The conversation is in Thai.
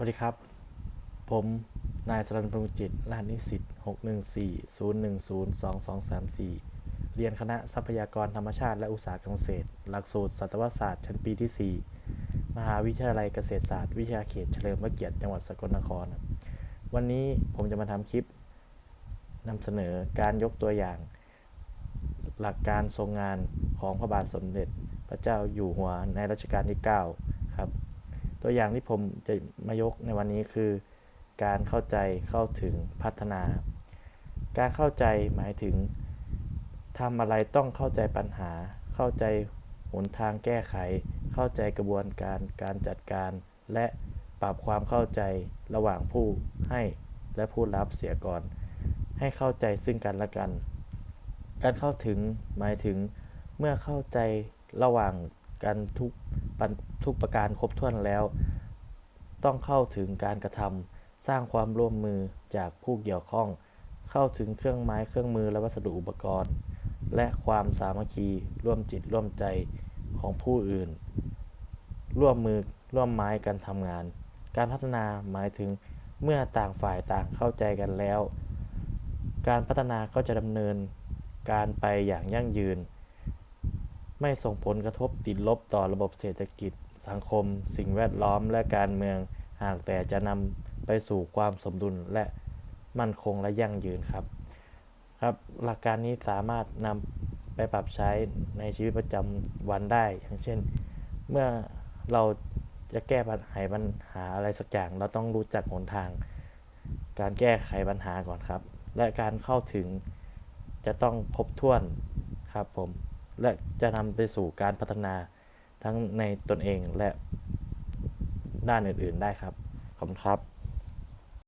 วัสดีครับ ผม นายสรันพงจิตรหัสนิสิต614-010-2234 เรียนคณะทรัพยากรธรรมชาติและอุตสาหกรรมเกษตร หลักสูตรสัตวศาสตร์ชั้นปีที่ 4 มหาวิทยาลัยเกษตรศาสตร์ วิทยาเขตเฉลิมพระเกียรติจังหวัดสกลนคร วันนี้ผมจะมาทำคลิปนำเสนอการยกตัวอย่าง หลักการทรงงานของพระบาทสมเด็จ พระเจ้าอยู่หัวในรัชกาลที่ 9 ตัวอย่างที่ผมจะมายกในวันนี้คือ การเข้าใจเข้าถึงพัฒนา การเข้าใจหมายถึงทำอะไรต้องเข้าใจปัญหา เข้าใจหนทางแก้ไข เข้าใจกระบวนการการจัดการ และปรับความเข้าใจระหว่างผู้ให้และผู้รับเสียก่อน ให้เข้าใจซึ่งกันและกัน การเข้าถึงหมายถึงเมื่อเข้าใจระหว่างกันทุก ทุกประการครบถ้วนแล้ว ต้องเข้าถึงการกระทำสร้างความร่วมมือจากผู้เกี่ยวข้อง เข้าถึงเครื่องไม้เครื่องมือและวัสดุอุปกรณ์ และความสามัคคีร่วมจิตร่วมใจของผู้อื่น ร่วมมือร่วมไม้กันทำงาน การพัฒนาหมายถึงเมื่อต่างฝ่ายต่างเข้าใจกันแล้ว การพัฒนาก็จะดำเนินการไปอย่างยั่งยืน ไม่ส่งผลกระทบติดลบต่อระบบเศรษฐกิจ สังคม สิ่งแวดล้อมและการเมือง หากแต่จะนำไปสู่ความสมดุลและมั่นคงและยั่งยืนครับ ครับ หลักการนี้สามารถนำไปปรับใช้ในชีวิตประจำวันได้ อย่างเช่น เมื่อเราจะแก้ปัญหาปัญหาอะไรสักอย่าง เราต้องรู้จักหนทาง การแก้ไขปัญหาก่อนครับ และการเข้าถึงจะต้องครบถ้วนครับผม และจะนำไปสู่การพัฒนาทั้งในตนเองและด้านอื่น ๆ ได้ครับ ขอบคุณครับ